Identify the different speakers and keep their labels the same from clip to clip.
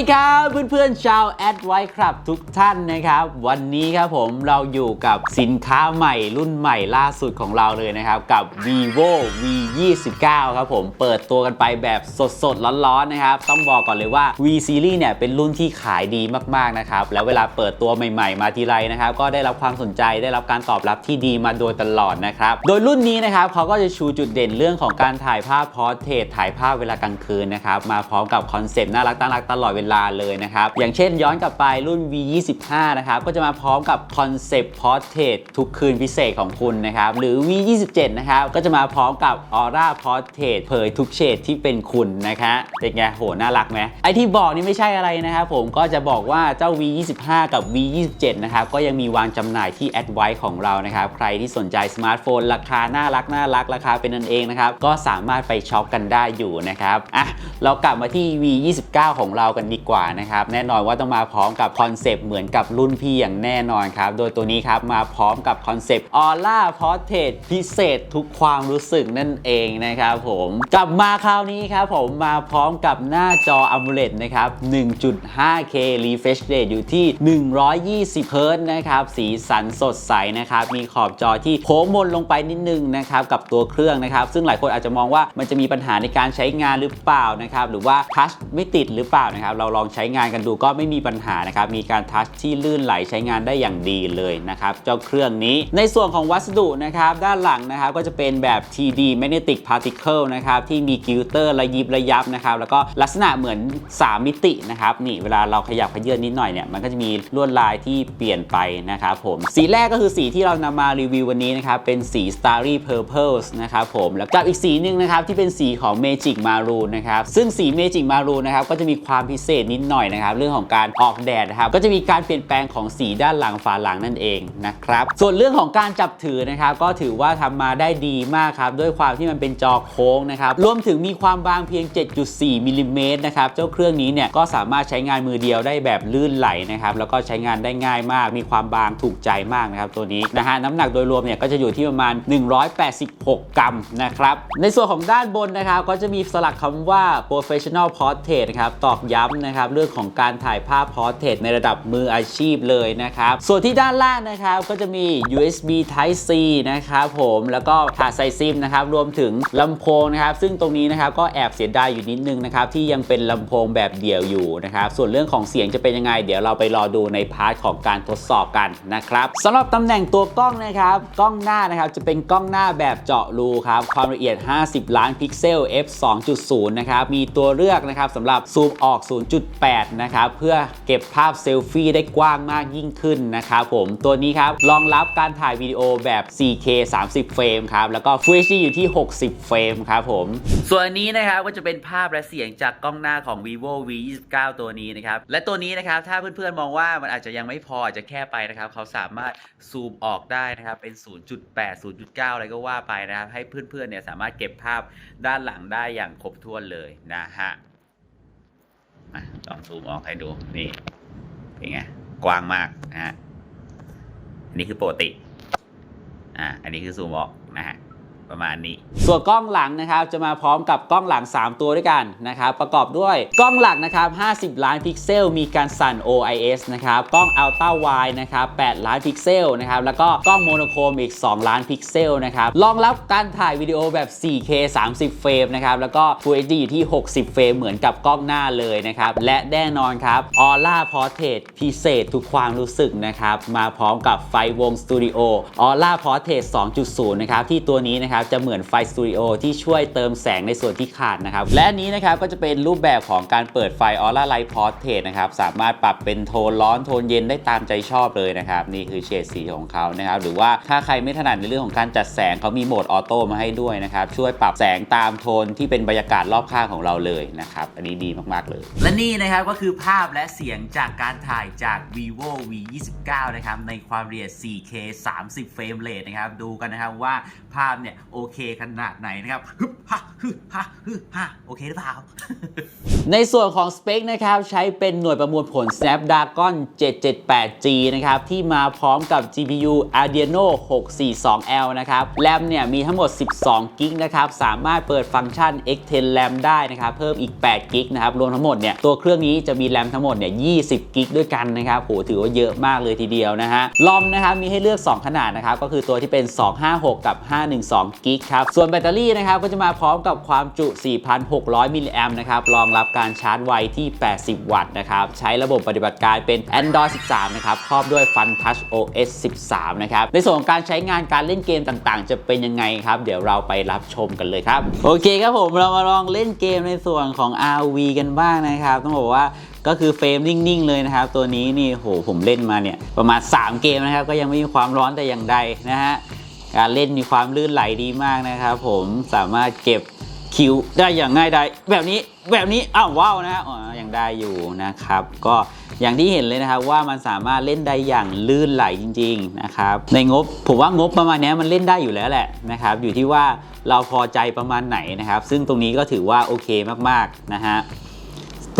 Speaker 1: ดีครับเพื่อนๆชาวแอดไวครับทุกท่านนะครับ วันนี้ครับผมเราอยู่กับสินค้าใหม่รุ่นใหม่ล่าสุดของเราเลยนะครับ กับ vivo v 2 9ครับผมเปิดตัวกันไปแบบสดๆ ร้อนๆนะครับ ต้องบอกก่อนเลยว่า v series เนี่ยเป็นรุ่นที่ขายดีมากๆนะครับ แล้วเวลาเปิดตัวใหม่ๆ มาทีไรนะครับ ก็ได้รับความสนใจได้รับการตอบรับที่ดีมาโดยตลอดนะครับ โดยรุ่นนี้นะครับเขาก็จะชูจุดเด่นเรื่องของการถ่ายภาพพอร์เทรตถ่ายภาพเวลากลางคืนนะครับมาพร้อมกับคอนเซปต์น่ารักน่ารักตลอดเวลาเลยนะครับ อย่างเช่นย้อนกลับไปรุ่น V 2 5 นะครับ ก็จะมาพร้อมกับคอนเซปต์พอร์เทรตทุกคืนพิเศษของคุณนะครับ หรือ V 2 7 นะครับ ก็จะมาพร้อมกับออร่าพอร์เทรตเผยทุกเฉดที่เป็นคุณนะคะเป็นไงโหน่ารักไหมไอที่บอกนี่ไม่ใช่อะไรนะครับผมก็จะบอกว่าเจ้า V 2 5 กับ V 2 7 นะครับก็ยังมีวางจำหน่ายที่แอดไวของเรานะครับใครที่สนใจสมาร์ทโฟน ราคาน่ารักน่ารักราคาเป็นนั่นเองนะครับก็สามารถไปช็อปกันได้อยู่นะครับอะเรากลับมาที่ V 29 ของเรากันดีกว่านะครับ แน่นอนว่าต้องมาพร้อมกับคอนเซปต์เหมือนกับรุ่นพี่อย่างแน่นอนครับ โดยตัวนี้ครับมาพร้อมกับคอนเซปต์ออร่าพอร์เทรตพิเศษทุกความรู้สึกนั่นเองนะครับผมกลับมาคราวนี้ครับผมมาพร้อมกับหน้าจอ AMOLED นะครับ 1.5K refresh rate อยู่ที่ 120 Hz นะครับสีสันสดใสนะครับมีขอบจอที่โค้งมนลงไปนิดนึงนะครับกับตัวเครื่องนะครับ ซึ่งหลายคนอาจจะมองว่ามันจะมีปัญหาในการใช้งานหรือเปล่านะครับหรือว่าทัชไม่ติดหรือเปล่านะครับเราลองใช้งานกันดูก็ไม่มีปัญหานะครับ มีการทัชที่ลื่นไหลใช้งานได้อย่างดีเลยนะครับ เจ้าเครื่องนี้ ในส่วนของวัสดุนะครับ ด้านหลังนะครับก็จะเป็นแบบ TD magnetic particle นะครับที่มีกิลเตอร์ระยิบระยับนะครับ แล้วก็ลักษณะเหมือน 3 มิตินะครับ นี่เวลาเราขยับขยื่นนิดหน่อยเนี่ย มันก็จะมีลวดลายที่เปลี่ยนไปนะครับผม สีแรกก็คือสีที่เรานำมารีวิววันนี้นะครับ เป็นสี Starry Purple นะครับผมแล้วกับอีกสีหนึ่งนะครับที่เป็นสีของ Magic Maroon นะครับ ซึ่งสี Magic Maroon นะครับก็จะมีความพิเศษนิดหน่อยนะครับ เรื่องของการออกแดดนะครับ ก็จะมีการเปลี่ยนแปลงของสีด้านหลังฝาหลังนั่นเองนะครับ ส่วนเรื่องของการจับถือนะครับ ก็ถือว่าทำมาได้ดีมากครับ ด้วยความที่มันเป็นจอโค้งนะครับ รวมถึงมีความบางเพียง 7.4มิลลิเมตรนะครับ เจ้าเครื่องนี้เนี่ยก็สามารถใช้งานมือเดียวได้แบบลื่นไหลนะครับ แล้วก็ใช้งานได้ง่ายมาก มีความบางถูกใจมากนะครับตัวนี้นะฮะน้ำหนักโดยรวมเนี่ยก็จะอยู่ที่ประมาณ 186 กรัมนะครับ ในส่วนของด้านบนนะครับ ก็จะมีสลักคำว่า professional portrait นะครับตอกย้ำนะครับเรื่องของการถ่ายภาพ portrait ในระดับมืออาชีพเลยนะครับ ส่วนที่ด้านล่างนะครับก็จะมี USB Type C นะครับผมแล้วก็ถาดใส่ซิมนะครับรวมถึงลำโพงนะครับ ซึ่งตรงนี้นะครับก็แอบเสียดายอยู่นิดนึงนะครับที่ยังเป็นลำโพงแบบเดี่ยวอยู่นะครับส่วนเรื่องของเสียงจะเป็นยังไง เดี๋ยวเราไปรอดูในพาร์ทของการทดสอบกันนะครับสำหรับตำแหน่งตัวกล้องนะครับกล้องหน้านะครับจะเป็นกล้องหน้าแบบเจาะรูครับความละเอียด 50 ล้านพิกเซล f 2.0 นะครับมีตัวเลือกนะครับสำหรับซูมออก0.8 นะครับ เพื่อเก็บภาพเซลฟี่ได้กว้างมากยิ่งขึ้นนะครับผม ตัวนี้ครับ รองรับการถ่ายวิดีโอแบบ 4K 30 เฟรมครับ แล้วก็ Full HD อยู่ที่ 60 เฟรมครับผม ส่วนนี้นะครับก็จะเป็นภาพและเสียงจากกล้องหน้าของ vivo v 2 9ตัวนี้นะครับ และตัวนี้นะครับ ถ้าเพื่อนๆ มองว่ามันอาจจะยังไม่พออาจจะแค่ไปนะครับ เขาสามารถซูมออกได้นะครับ เป็น 0.8 0.9 อะไรก็ว่าไปนะครับ ให้เพื่อนๆ เนี่ยสามารถเก็บภาพด้านหลังได้อย่างครบถ้วนเลยนะฮะ ลองซูมออกให้ดูนี่เป็นไงกว้างมากนะฮะอันนี้คือปกติอ่าอันนี้คือซูมออกนะฮะ ประมาณนี้ ส่วนกล้องหลังนะครับจะมาพร้อมกับกล้องหลัง 3 ตัวด้วยกันนะครับประกอบด้วยกล้องหลักนะครับ 50 ล้านพิกเซล มีการสั่น OIS นะครับกล้อง Ultra Wide นะครับ 8 ล้านพิกเซลนะครับแล้วก็กล้องโมโนโครมอีก 2 ล้านพิกเซลนะครับรองรับการถ่ายวิดีโอแบบ 4K 30 เฟรมนะครับแล้วก็ Full HD อยู่ที่ 60 เฟรมเหมือนกับกล้องหน้าเลยนะครับและแน่นอนครับ Aura Portrait พิเศษทุกความรู้สึกนะครับมาพร้อมกับไฟวงสตูดิโอ Aura Portrait 2.0 นะครับที่ตัวนี้นะครับจะเหมือนไฟสตูดิโอที่ช่วยเติมแสงในส่วนที่ขาดนะครับและนี้นะครับก็จะเป็นรูปแบบของการเปิดไฟ Aura Light Portrait นะครับสามารถปรับเป็นโทนร้อนโทนเย็นได้ตามใจชอบเลยนะครับนี่คือเฉดสีของเขานะครับหรือว่าถ้าใครไม่ถนัดในเรื่องของการจัดแสงเขามีโหมดออโต้มาให้ด้วยนะครับช่วยปรับแสงตามโทนที่เป็นบรรยากาศรอบข้างของเราเลยนะครับอันนี้ดีมากๆเลย และนี่นะครับก็คือภาพและเสียงจากการถ่ายจาก vivo v 2 9นะครับในความละเอียด 4K 30 เฟรมเรทนะครับดูกันนะครับว่าภาพเนี่ยโอเคขนาดไหนนะครับฮึบฮะฮึฮะฮึฮะโอเคหรือเปล่า ในส่วนของสเปคนะครับใช้เป็นหน่วยประมวลผล Snapdragon 778G นะครับที่มาพร้อมกับ GPU Adreno 642L นะครับแรมเนี่ยมีทั้งหมด 12 กิกนะครับสามารถเปิดฟังก์ชัน X10 RAM ได้นะครับเพิ่มอีก 8 กิกนะครับรวมทั้งหมดเนี่ยตัวเครื่องนี้จะมีแรมทั้งหมดเนี่ย 20 กิกด้วยกันนะครับโหถือว่าเยอะมากเลยทีเดียวนะฮะลอมนะครับมีให้เลือก 2 ขนาดนะครับก็คือตัวที่เป็น 256 กับ 512 กิกครับส่วนแบตเตอรี่นะครับก็จะมาพร้อมกับความจุ 4,600 มิลลิแอมป์นะครับรองรับการชาร์จไวที่ 80 วัตต์นะครับ ใช้ระบบปฏิบัติการเป็น Android 13 นะครับ ครอบด้วย Fun Touch OS 13 นะครับ ในส่วนของการใช้งานการเล่นเกมต่างๆ จะเป็นยังไงครับ เดี๋ยวเราไปรับชมกันเลยครับ โอเคครับผม เรามาลองเล่นเกมในส่วนของ RV กันบ้างนะครับ ต้องบอกว่าก็คือเฟรมนิ่ง ๆ เลยนะครับ ตัวนี้นี่โหผมเล่นมาเนี่ยประมาณ 3 เกมนะครับ ก็ยังไม่มีความร้อนแต่อย่างใดนะฮะการเล่นมีความลื่นไหลดีมากนะครับ ผมสามารถเก็บ คิวได้อย่างง่ายดายแบบนี้แบบนี้อ้าวว้าวนะฮะอ๋อยังได้อยู่นะครับ ก็อย่างที่เห็นเลยนะครับว่ามันสามารถเล่นได้อย่างลื่นไหลจริง ๆนะครับ ในงบผมว่างบประมาณนี้มันเล่นได้อยู่แล้วแหละนะครับ อยู่ที่ว่าเราพอใจประมาณไหนนะครับ ซึ่งตรงนี้ก็ถือว่าโอเคมากๆนะฮะ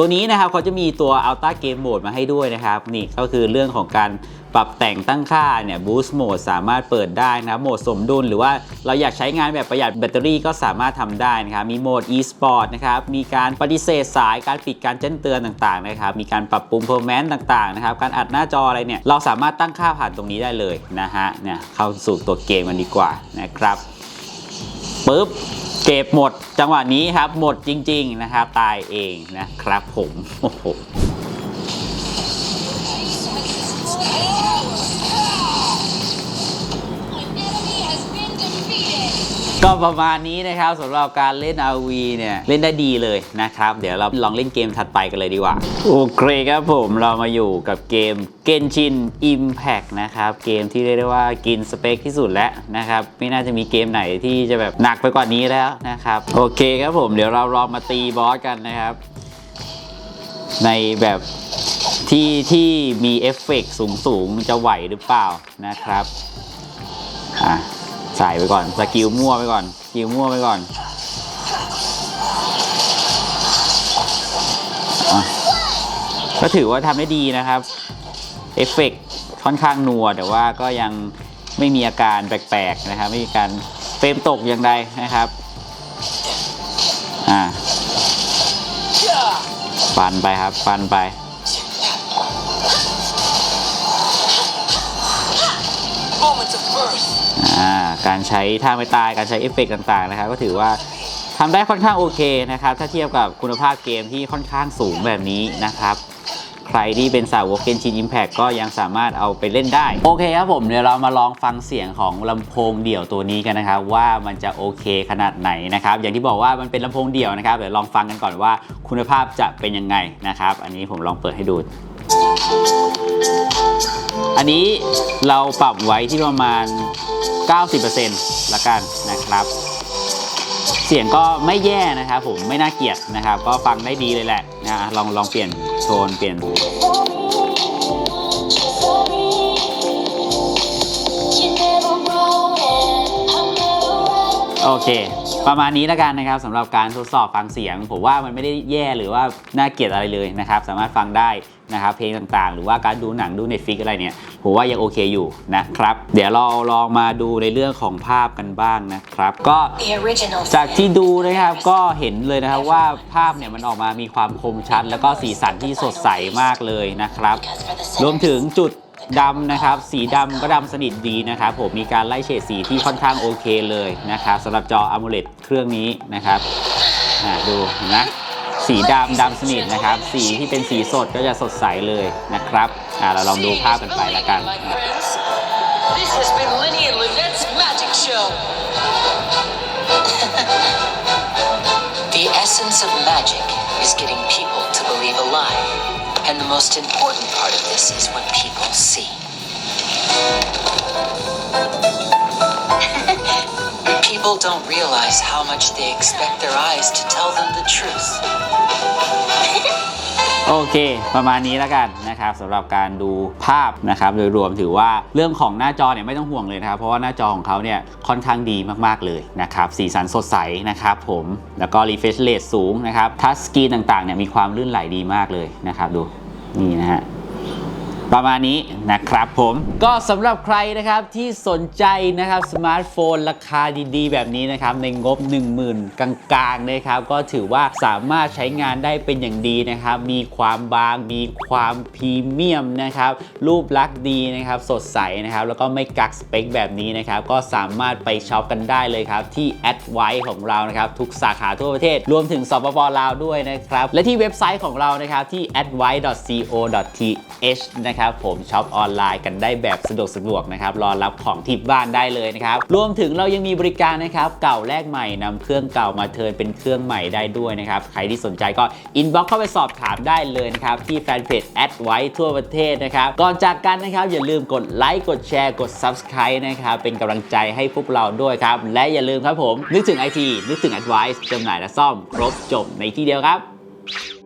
Speaker 1: ตัวนี้นะครับเขาจะมีตัว Ultra Game Mode มาให้ด้วยนะครับ นี่ก็คือเรื่องของการปรับแต่งตั้งค่าเนี่ย Boost Mode สามารถเปิดได้นะโหมดสมดุล หรือว่าเราอยากใช้งานแบบประหยัดแบตเตอรี่ก็สามารถทำได้นะครับ มีโหมด e-sport นะครับ มีการปฏิเสธสายการปิดการแจ้งเตือนต่างๆนะครับ มีการปรับปรุง performance ต่างๆนะครับ การอัดหน้าจออะไรเนี่ยเราสามารถตั้งค่าผ่านตรงนี้ได้เลยนะฮะเนี่ยเข้าสู่ตัวเกมกันดีกว่านะครับปุ๊บ เก็บหมดจังหวะนี้ครับหมดจริง ๆ นะครับ ตายเองนะครับผมโอ้โห ก็ประมาณนี้นะครับสำหรับการเล่น RV เนี่ยเล่นได้ดีเลยนะครับ เดี๋ยวเราลองเล่นเกมถัดไปกันเลยดีกว่า โอเคครับผมเรามาอยู่กับเกม Genshin Impact นะครับเกมที่เรียกได้ว่ากินสเปคที่สุดแล้วนะครับไม่น่าจะมีเกมไหนที่จะแบบหนักไปกว่านี้แล้วนะครับ โอเคครับผมเดี๋ยวเราลองมาตีบอสกันนะครับ ในแบบที่ที่มีเอฟเฟกต์สูงๆจะไหวหรือเปล่านะครับอะ ใส่ไปก่อน สกิลมั่วไปก่อน สกิลมั่วไปก่อนอก็ถือว่าทำได้ดีนะครับ เอฟเฟกต์ค่อนข้างนัว แต่ว่าก็ยังไม่มีอาการแปลกๆนะครับ ไม่มีการเฟรมตกอย่างใดนะครับ อ่าฟันไปครับ ฟันไป การใช้ท่าไม่ตายการใช้เอฟเฟกต์ต่างๆนะครับ ก็ถือว่าทำได้ค่อนข้างโอเคนะครับ ถ้าเทียบกับคุณภาพเกมที่ค่อนข้างสูงแบบนี้นะครับใครที่เป็นสาวกเกนชินอิมแพ t ก็ยังสามารถเอาไปเล่นได้ โอเคครับผมเดี๋ยวเรามาลองฟังเสียงของลำโพงเดี่ยวตัวนี้กันนะครับ ว่ามันจะโอเคขนาดไหนนะครับ อย่างที่บอกว่ามันเป็นลำโพงเดี่ยวนะครับเดี๋ยวลองฟังกันก่อนว่าคุณภาพจะเป็นยังไงนะครับ อันนี้ผมลองเปิดให้ดู อันนี้เราปรับไว้ที่ประมาณ 90%ละกันนะครับ เสียงก็ไม่แย่นะครับผมไม่น่าเกลียดนะครับ ก็ฟังได้ดีเลยแหละนะลองลองเปลี่ยนโทนเปลี่ยนโอเค ประมาณนี้แล้วกันนะครับสำหรับการทดสอบฟังเสียง ผมว่ามันไม่ได้แย่หรือว่าน่าเกลียดอะไรเลยนะครับสามารถฟังได้นะครับเพลงต่างๆ หรือว่าการดูหนังดู Netflix อะไรเนี่ยผมว่ายังโอเคอยู่นะครับ เดี๋ยวเราลองมาดูในเรื่องของภาพกันบ้างนะครับ ก็จากที่ดูนะครับก็เห็นเลยนะครับว่าภาพเนี่ยมันออกมามีความคมชัด แล้วก็สีสันที่สดใสมากเลยนะครับ รวมถึงจุด ดำนะครับ สีดำก็ดำสนิทดีนะครับผมมีการไล่เฉดสีที่ค่อนข้างโอเคเลยนะครับสำหรับจอ AMOLED เครื่องนี้นะครับดูเห็นไหมสีดำดำสนิทนะครับ สีที่เป็นสีสดก็จะสดใสเลยนะครับเราลองดูภาพกันไปแล้วกัน
Speaker 2: this has been Linny and Lynette's magic show. the essence of magic is getting people to believe a lie. And the most important part of this is what people see. People don't realize how much they expect their eyes to tell them the truth.
Speaker 1: โอเค ประมาณนี้แล้วกันนะครับสำหรับการดูภาพนะครับโดยรวมถือว่าเรื่องของหน้าจอเนี่ยไม่ต้องห่วงเลยนะครับ เพราะว่าหน้าจอของเขาเนี่ยค่อนข้างดีมากๆเลยนะครับสีสันสดใสนะครับผมแล้วก็ refresh rate สูงนะครับทัชสกรีนต่างๆเนี่ยมีความลื่นไหลดีมากเลยนะครับดู นี่นะฮะ ประมาณนี้นะครับผมก็สำหรับใครนะครับที่สนใจนะครับสมาร์ทโฟนราคาดีๆ แบบนี้นะครับในงบ 10,000 กลางๆนะครับก็ถือว่าสามารถใช้งานได้เป็นอย่างดีนะครับ มีความบางมีความพรีเมียมนะครับรูปลักษณ์ดีนะครับสดใสนะครับแล้วก็ไม่กักสเปคแบบนี้นะครับก็สามารถไปช็อปกันได้เลยครับที่แอดไวของเรานะครับทุกสาขาทั่วประเทศ รวมถึงสปปลาวด้วยนะครับและที่เว็บไซต์ของเรานะครับที่ advice.co.th นะครับผมช็อปออนไลน์กันได้แบบสะดวกสะดวกนะครับรอรับของที่บ้านได้เลยนะครับรวมถึงเรายังมีบริการนะครับเก่าแลกใหม่นำเครื่องเก่ามาเทิร์นเป็นเครื่องใหม่ได้ด้วยนะครับใครที่สนใจก็อินบ็อกเข้าไปสอบถามได้เลยนะครับที่แฟนเพจแอดไว้ทั่วประเทศนะครับก่อนจากกันนะครับอย่าลืมกดไลค์กดแชร์กด Subscribe นะครับเป็นกำลังใจให้พวกเราด้วยครับและอย่าลืมครับผม นึกถึง IT นึกถึง Advice จำหน่ายและซ่อมครบจบในที่เดียวครับ